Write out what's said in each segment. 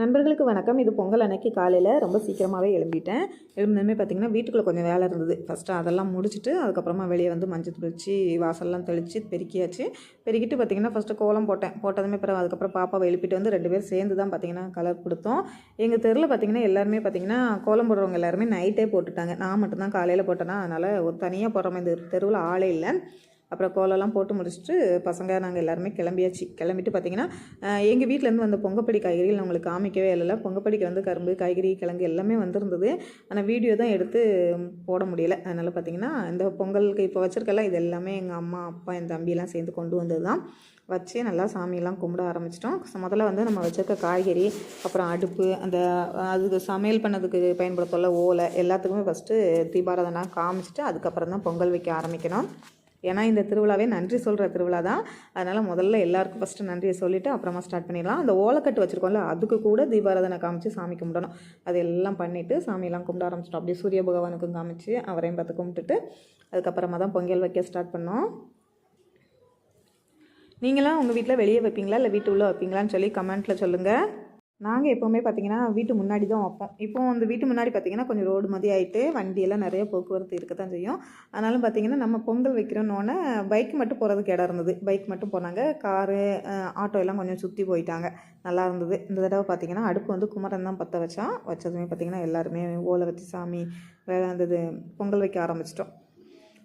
நண்பர்களுக்கு வணக்கம். இது பொங்கல் அன்னைக்கு காலையில் ரொம்ப சீக்கிரமாகவே எழும்பிட்டேன். எழுந்ததுமே பார்த்திங்கன்னா வீட்டுக்குள்ளே கொஞ்சம் வேலை இருந்தது. ஃபஸ்ட்டு அதெல்லாம் முடிச்சுட்டு அதுக்கப்புறமா வெளியே வந்து மஞ்சள் தெளித்து வாசல்லாம் தெளித்து பெருக்கியாச்சு. பெருக்கிட்டு பார்த்திங்கன்னா ஃபஸ்ட்டு கோலம் போட்டேன். போட்டதுமே பிறகு அதுக்கப்புறம் பாப்பாவை எழுப்பிட்டு வந்து ரெண்டு பேரும் சேர்ந்து தான் பார்த்திங்கன்னா கலர் கொடுத்தோம். எங்கள் தெருவில் பார்த்திங்கன்னா எல்லாருமே பார்த்திங்கன்னா கோலம் போடுறவங்க எல்லாருமே நைட்டே போட்டுட்டாங்க. நான் மட்டும்தான் காலையில் போட்டேன்னா அதனால் ஒரு தனியாக போடுற மாதிரி இந்த தெருவில் ஆளே இல்லை. அப்புறம் கோலம்லாம் போட்டு முடிச்சுட்டு பசங்க நாங்கள் எல்லாருமே கிளம்பியாச்சு. கிளம்பிட்டு பார்த்தீங்கன்னா எங்கள் வீட்டிலேருந்து வந்த பொங்கப்படி காய்கறிகள் நான் உங்களுக்கு காமிக்கவே இல்லை. பொங்கப்படிக்கு வந்து கரும்பு காய்கறி கிழங்கு எல்லாமே வந்திருந்தது. ஆனால் வீடியோ தான் எடுத்து போட முடியலை. அதனால் பார்த்தீங்கன்னா இந்த பொங்கலுக்கு இப்போ வச்சுருக்கல இது எல்லாமே எங்கள் அம்மா அப்பா என் தம்பியெல்லாம் சேர்ந்து கொண்டு வந்தது தான் வச்சு நல்லா சாமியெல்லாம் கும்பிட ஆரம்பிச்சிட்டோம். முதல்ல வந்து நம்ம வச்சுருக்க காய்கறி அப்புறம் அடுப்பு அந்த அதுக்கு சமையல் பண்ணதுக்கு பயன்படுத்தல ஓலை எல்லாத்துக்குமே ஃபஸ்ட்டு தீபாராதனை காமிச்சிட்டு அதுக்கப்புறம் தான் பொங்கல் வைக்க ஆரம்பிக்கணும். ஏன்னா இந்த திருவிழாவே நன்றி சொல்கிற திருவிழா தான். அதனால் முதல்ல எல்லாருக்கும் ஃபஸ்ட்டு நன்றியை சொல்லிவிட்டு அப்புறமா ஸ்டார்ட் பண்ணிடலாம். அந்த ஓலக்கட்டு வச்சுருக்கோம்ல அதுக்கு கூட தீபாராதனை காமிச்சு சாமி கும்பிடணும். அது எல்லாம் பண்ணிவிட்டு சாமியெல்லாம் கும்பிட ஆரம்பிச்சிட்டோம். அப்படியே சூரிய பகவானுக்கும் காமிச்சு அவரையும் பார்த்து கும்பிட்டுட்டு அதுக்கப்புறமா தான் பொங்கல் வைக்க ஸ்டார்ட் பண்ணோம். நீங்களாம் உங்கள் வீட்டில் வெளியே வைப்பீங்களா? இல்லை வீட்டு உள்ளே வைப்பீங்களான்னு சொல்லி கமெண்ட்டில் சொல்லுங்கள் நாங்கள் எப்போவுமே பார்த்திங்கன்னா வீட்டு முன்னாடி தான் வைப்போம். இப்போ அந்த வீட்டு முன்னாடி பார்த்திங்கன்னா கொஞ்சம் ரோடு மாதிரி ஆகிட்டு வண்டியெல்லாம் நிறைய போக்குவரத்து இருக்க தான் செய்யும். ஆனாலும் பார்த்திங்கன்னா நம்ம பொங்கல் வைக்கிறோன்னொன்னே பைக் மட்டும் போகிறதுக்கு இடம் இருந்தது. பைக் மட்டும் போனாங்க. காரு ஆட்டோ எல்லாம் கொஞ்சம் சுற்றி போயிட்டாங்க. நல்லா இருந்தது. இந்த தடவை பார்த்திங்கன்னா அடுப்பு வந்து குமரன் தான் பற்ற வச்சான். வச்சதுமே பார்த்திங்கன்னா எல்லாருமே ஓலை வச்சு சாமி வேலை அந்த பொங்கல் வைக்க ஆரம்பிச்சிட்டோம்.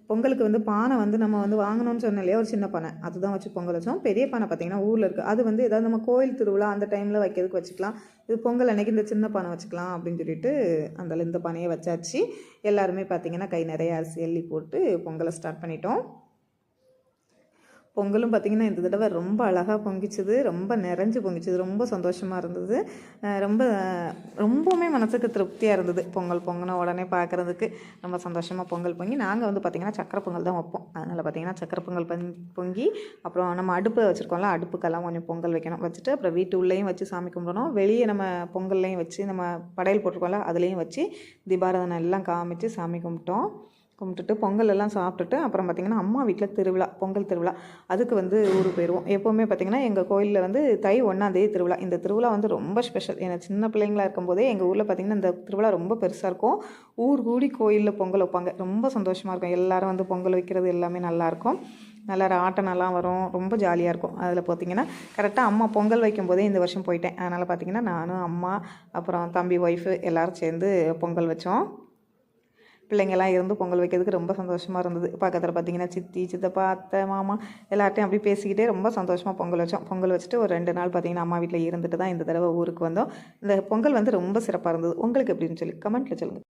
பொங்கலுக்கு வந்து பானை வந்து நம்ம வந்து வாங்கணும்னு சொன்ன இல்லையா ஒரு சின்ன பானை. அதுதான் வச்சு பொங்கல் வச்சோம். பெரிய பானை பார்த்திங்கன்னா ஊரில் இருக்குது அது வந்து ஏதாவது நம்ம கோயில் திருவிழா அந்த டைமில் வைக்கிறதுக்கு வச்சுக்கலாம். இது பொங்கல் அன்னைக்கு இந்த சின்ன பானை வச்சுக்கலாம் அப்படின்னு சொல்லிட்டு அந்த இந்த பானையை வச்சாச்சு. எல்லாருமே பார்த்திங்கன்னா கை நிறைய அரிசி எள்ளி போட்டு பொங்கலை ஸ்டார்ட் பண்ணிட்டோம். பொங்கலும் பார்த்திங்கன்னா இந்த தடவை ரொம்ப அழகாக பொங்கிச்சுது ரொம்ப நிறைஞ்சு பொங்கிச்சுது ரொம்ப சந்தோஷமாக இருந்தது. ரொம்ப ரொம்பவுமே மனசுக்கு திருப்தியாக இருந்தது. பொங்கல் பொங்கின உடனே பார்க்குறதுக்கு ரொம்ப சந்தோஷமாக பொங்கல் பொங்கி நாங்கள் வந்து பார்த்திங்கன்னா சக்கரை பொங்கல் தான் வைப்போம். அதனால் பார்த்திங்கன்னா சக்கரை பொங்கல் பொங்கி அப்புறம் நம்ம அடுப்பு வச்சுருக்கோம்ல அடுப்புக்கெல்லாம் கொஞ்சம் பொங்கல் வைக்கணும். வச்சுட்டு அப்புறம் வீட்டு உள்ளேயும் வச்சு சாமி கும்பிடணும். வெளியே நம்ம பொங்கல்லையும் வச்சு நம்ம படையல் போட்டிருக்கோம்ல அதுலேயும் வச்சு தீபாராதனை எல்லாம் காமிச்சு சாமி கும்பிட்டோம். கும்பிட்டுட்டு பொங்கல் எல்லாம் சாப்பிட்டுட்டு அப்புறம் பார்த்திங்கன்னா அம்மா வீட்டில் திருவிழா பொங்கல் திருவிழா. அதுக்கு வந்து ஊருக்கு போயிடுவோம் எப்போவுமே பார்த்திங்கன்னா எங்கள் கோயிலில் வந்து தை ஒன்றாந்தேதி திருவிழா. இந்த திருவிழா வந்து ரொம்ப ஸ்பெஷல் ஏன்னா சின்ன பிள்ளைங்களா இருக்கும்போதே எங்கள் ஊரில் பார்த்திங்கன்னா இந்த திருவிழா ரொம்ப பெருசாக இருக்கும். ஊர் கூடி கோயிலில் பொங்கல் வைப்பாங்க. ரொம்ப சந்தோஷமாக இருக்கும். எல்லோரும் வந்து பொங்கல் வைக்கிறது எல்லாமே நல்லாயிருக்கும் நல்லா ஆட்டனெல்லாம் வரும். ரொம்ப ஜாலியாக இருக்கும். அதில் பார்த்திங்கன்னா கரெக்டாக அம்மா பொங்கல் வைக்கும் போதே இந்த வருஷம் போயிட்டேன். அதனால் பார்த்திங்கன்னா நானும் அம்மா அப்புறம் தம்பி ஒய்ஃபு எல்லோரும் சேர்ந்து பொங்கல் வச்சோம். பிள்ளைங்கள்லாம் இருந்து பொங்கல் வைக்கிறதுக்கு ரொம்ப சந்தோஷமாக இருந்தது. பக்கத்தில் பார்த்திங்கன்னா சித்தி சித்தப்பா அத்தை மாமா எல்லார்ட்டையும் அப்படி பேசிக்கிட்டே ரொம்ப சந்தோஷமாக பொங்கல் வச்சோம். பொங்கல் வச்சுட்டு ஒரு ரெண்டு நாள் பார்த்திங்கன்னா அம்மா வீட்டில் இருந்துட்டு தான் இந்த தடவை ஊருக்கு வந்தோம். இந்த பொங்கல் வந்து ரொம்ப சிறப்பாக இருந்தது. உங்களுக்கு எப்படின்னு சொல்லி கமெண்ட்டில் சொல்லுங்கள்